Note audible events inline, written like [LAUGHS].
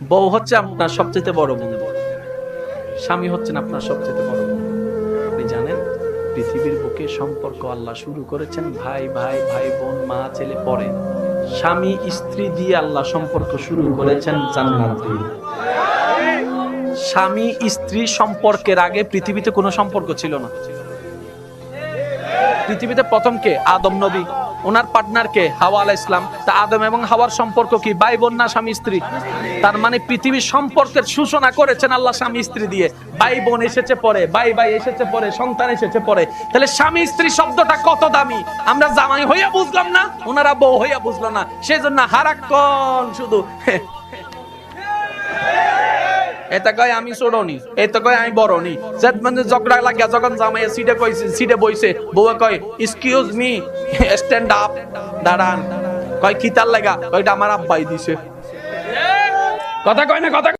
বউ হচ্ছে আপনার সবচেয়ে বড় বন্ধু স্বামী হচ্ছেন আপনার সবচেয়ে বড় বন্ধু আপনি জানেন, পৃথিবীর বুকে সম্পর্ক আল্লাহ শুরু করেছেন ভাই ভাই ভাই, বোন, মা, ছেলে পরে। স্বামী, স্ত্রী দিয়ে আল্লাহ সম্পর্ক শুরু করেছেন জান্নাত। স্বামী, স্ত্রী সম্পর্কের আগে পৃথিবীতে কোনো সম্পর্ক ছিল না। পৃথিবীতে প্রথম কে? আদম নবী। ওনার পার্টনারকে হাওয়া আলাহ ইসলাম তা আদম এবং হাওয়ার সম্পর্ক কি? ভাই বোন না স্বামী স্ত্রী? তার মানে পৃথিবীর সম্পর্কের সূচনা করেছেন আল্লাহ স্বামী স্ত্রী দিয়ে। ভাই বোন এসেছে পরে ভাই ভাই এসেছে পরে, সন্তান এসেছে পরে। তাহলে স্বামী স্ত্রী শব্দটা কত দামি? আমরা জামাই হইয়া বুঝলাম না, ওনারা বউ হইয়া বুঝলো না। সেজন্য হারাক্ষণ শুধু। [LAUGHS] এটা কয় আমি ছোড়নি এটা কয় আমি বড়নি। সেট মানে ঝগড়া লাগিয়া যখন জামাইয়া সিটে কইছে, সিটে বইছে, বউয়ে কয় এক্সকিউজ মি স্ট্যান্ড আপ দাঁড়ান। কয় কিতার লাগা? কয়টা আমার আব্বাই দিছে। কথা কয় না, কথা